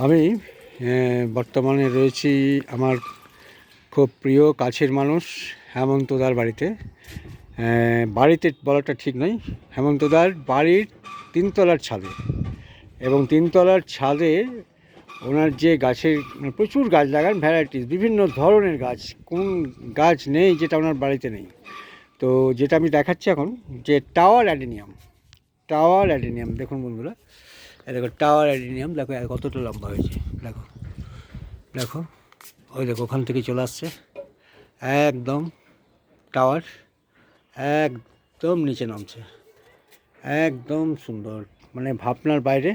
আমি বর্তমানে রয়েছি আমার খুব প্রিয় কাছের মানুষ হেমন্তদার বাড়িতে। বাড়িতে বলাটা ঠিক নয় হেমন্তদার বাড়ির তিনতলার ছাদে এবং তিনতলার ছাদে ওনার যে গাছের মানে প্রচুর গাছ লাগান ভ্যারাইটিস বিভিন্ন ধরনের গাছ, কোন গাছ নেই যেটা ওনার বাড়িতে নেই। তো যেটা আমি দেখাচ্ছি এখন, যে টাওয়ার অ্যাডেনিয়াম টাওয়ার অ্যাডেনিয়াম, দেখুন বন্ধুরা। দেখো টাওয়ার অ্যাডেনিয়াম, দেখো কতটা লম্বা হয়েছে, দেখো দেখো, ওই দেখো, ওখান থেকে চলে আসছে, একদম টাওয়ার, একদম নিচে নামছে, একদম সুন্দর মানে ভাবনার বাইরে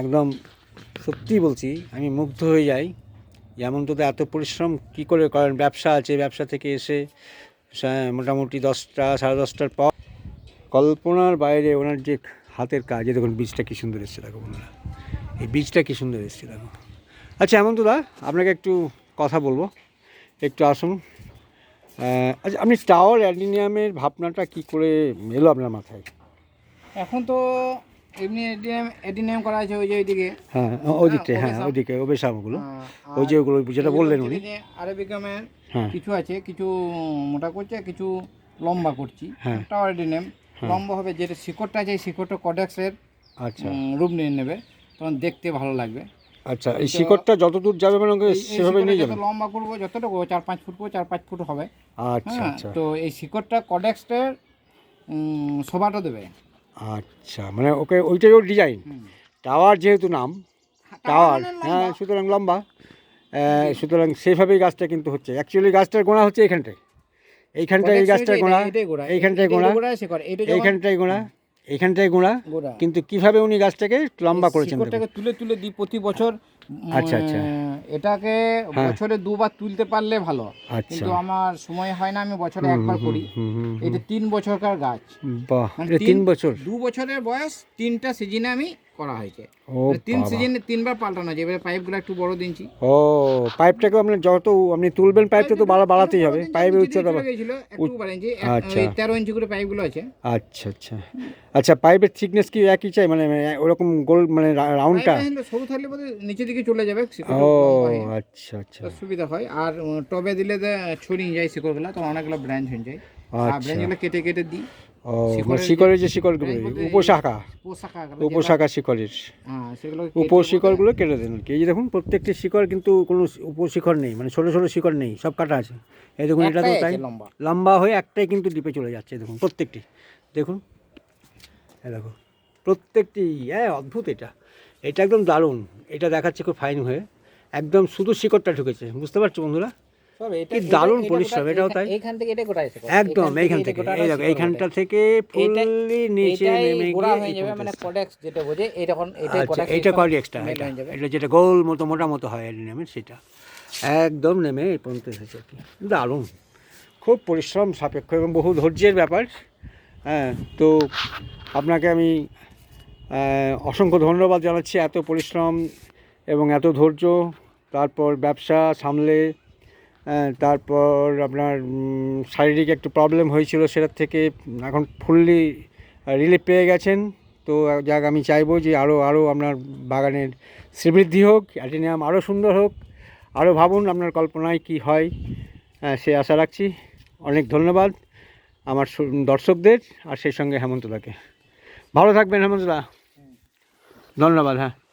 একদম সত্যি বলছি, আমি মুগ্ধ হয়ে যাই যেমন তো এত পরিশ্রম কি করে করেন, ব্যবসা আছে, ব্যবসা থেকে এসে মোটামুটি দশটা, সাড়ে দশটার পর, কল্পনার বাইরে ওনার যে হাতের কাজে দেখুন বীজটা কী সুন্দর এসছে দেখো বন্ধুরা। এই বীজটা কী সুন্দর এসছে দেখো। আচ্ছা এমন দা আপনাকে একটু কথা বলব। একটু আসুন। আচ্ছা আপনি টাওয়ার অ্যাডিনিয়ামের ভাবনাটা কি করে এলো আপনার মাথায়? এখন তো এমনি এডিএম এডিএম করা আছে ওই যে ওইদিকে। হ্যাঁ ওই দিকটা হ্যাঁ, হ্যাঁ। ওইদিকে ওবেশামগুলো আহ, ওই যে ওগুলো যেটা বললেন উনি। আরবিকামের হ্যাঁ। কিছু আছে কিছু মোটা করছে কিছু লম্বা করছি। হ্যাঁ। টাওয়ার এডিএম লম্বা হবে যেটা শিকড়টা আছে এই শিকড়টা কডেক্সের আচ্ছা। রূপ নিয়ে নেবে তখন দেখতে ভালো লাগবে। আচ্ছা এই শিকড়টা যতদূর যাবে মানে সেভাবে নিয়ে যত লম্বা করব যতটুকু চার পাঁচ ফুট করব চার পাঁচ ফুট হবে। আচ্ছা হ্যাঁ আচ্ছা। তো এই শিকড়টা কডেক্সটার শোভাটা দেবে। আচ্ছা মানে ওকে ওইটাই ওর ডিজাইন টাওয়ার যেহেতু নাম টাওয়ার মানে হ্যাঁ সুতরাং লম্বা। সুতরাং সেভাবেই গাছটা কিন্তু হচ্ছে। অ্যাকচুয়ালি গাছটার গোড়া হচ্ছে এইখানটায় এইখানটায় এই Codex গোড়া এইখানটায় গোড়া। এইখানটায় গোড়া এইখানটায় গোড়া। কিন্তু কীভাবে উনি গাছটাকে লম্বা করেছেন। শিকড়টাকে তুলে তুলে দিই প্রতি বছর আচ্ছা, আচ্ছা। এটাকে হ্যাঁ। বছরে দুবার তুলতে পারলে ভালো। আচ্ছা। কিন্তু আমার সময় হয় না আমি বছরে একবার করি। এটা তিন বছরকার গাছ। বাহ মানে তিন বছর। দু বছরের বয়স তিনটা সিজনে আমি করা হয়েছে। মানে তিন সিজনে তিনবার পাল্টানো আছে এবারে পাইপগুলো একটু বড় দিনছি। ও পাইপটাকে আপনি যত আপনি তুলবেন পাইপটা তো বাড়া বাড়াতেই হবে। পাইপের উচ্চতা ইঞ্চি এক- আচ্ছা। তেরো ইঞ্চি করে পাইপগুলো আছে। আচ্ছা আচ্ছা। আচ্ছা পাইপের থিকনেস কি একই চাই? মানে মানে ওরকম গোল মানে রাউন্ডটা সরু থাকলে বোধহয় নিচের দিকে চলে যাবে ও আচ্ছা আচ্ছা। সুবিধা হয়। আর টবে দিলে ছড়িয়ে যায় শিকড়গুলো তো অনেকগুলো ব্রাঞ্চ হয়ে যায়। আর আচ্ছা। ব্রাঞ্চগুলো কেটে কেটে দিই। ও মানে শিকড়ের যে শিকড়গুলো উপশাখা। উপশাখা শিকড়ের। হ্যাঁ উপশিকড়গুলো কেটে দেন কি। এই যে দেখুন প্রত্যেকটি শিকড় কিন্তু কোনো উপশিকড় নেই মানে ছোটো ছোটো শিকড় নেই সব কাটা আছে। এই দেখুন এটা তো তাই। লম্বা। লম্বা হয়ে একটাই কিন্তু ডিপে চলে যাচ্ছে দেখুন প্রত্যেকটি। দেখুন এই দেখো প্রত্যেকটি হ্যাঁ অদ্ভুত এটা। এটা একদম দারুণ। এটা দেখাচ্ছে খুব ফাইন হয়ে। একদম শুধু শিকড়টা ঢুকেছে বুঝতে পারছ বন্ধুরা? কি দারুণ পরিশ্রম, এটাও তাই। থেকে এটা একদম এইখান থেকে এই দেখো এইখানটা থেকে ফুললি নিচে নেমে গিয়ে হয়ে যাবে মানে কডেক্স যেটা বোঝে এই এটা আচ্ছা কডেক্স এটা যেটা গোল মতো মোটা মতো হয় অ্যালুমিনিয়ামের সেটা। একদম নেমে এই পর্যন্ত এসেছে আর কি। দারুণ। খুব পরিশ্রম সাপেক্ষ এবং বহু ধৈর্যের ব্যাপার। হ্যাঁ তো আপনাকে আমি অসংখ্য ধন্যবাদ জানাচ্ছি এত পরিশ্রম এবং এত ধৈর্য। তারপর ব্যবসা সামলে তারপর আপনার শারীরিক একটু প্রবলেম হয়েছিল সেটার থেকে এখন ফুললি রিলিফ পেয়ে গেছেন। তো যাক আমি চাইব যে আরও আরও আপনার বাগানের শ্রীবৃদ্ধি হোক অ্যাটিনিয়াম আরও সুন্দর হোক। আরও ভাবুন আপনার কল্পনায় কি হয়। আহ, সে আশা রাখছি। অনেক ধন্যবাদ আমার দর্শকদের আর সেই সঙ্গে হেমন্তদাকে। ভালো থাকবেন হেমন্তদা। ধন্যবাদ হ্যাঁ।